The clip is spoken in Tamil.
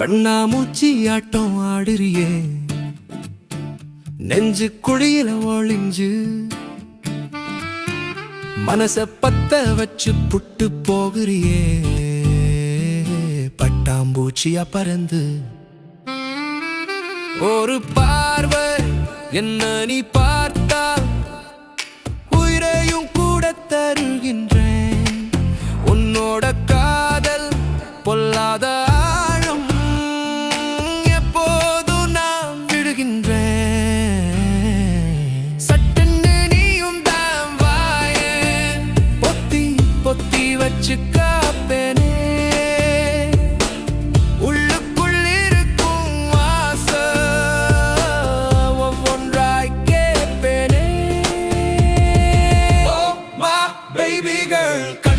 கண்ணா மூச்சி ஆட்டம் ஆடுறியே. நெஞ்சு குழியில ஒளிஞ்சு. மனச பத்த வச்சு புட்டு போகிறியே. பட்டாம்பூச்சியா பறந்து. ஒரு பார்வை என்ன நீ பார்த்தால் உயிரையும் கூட தருகின்றேன். உன்னோட காதல் பொல்லாதா baby girl.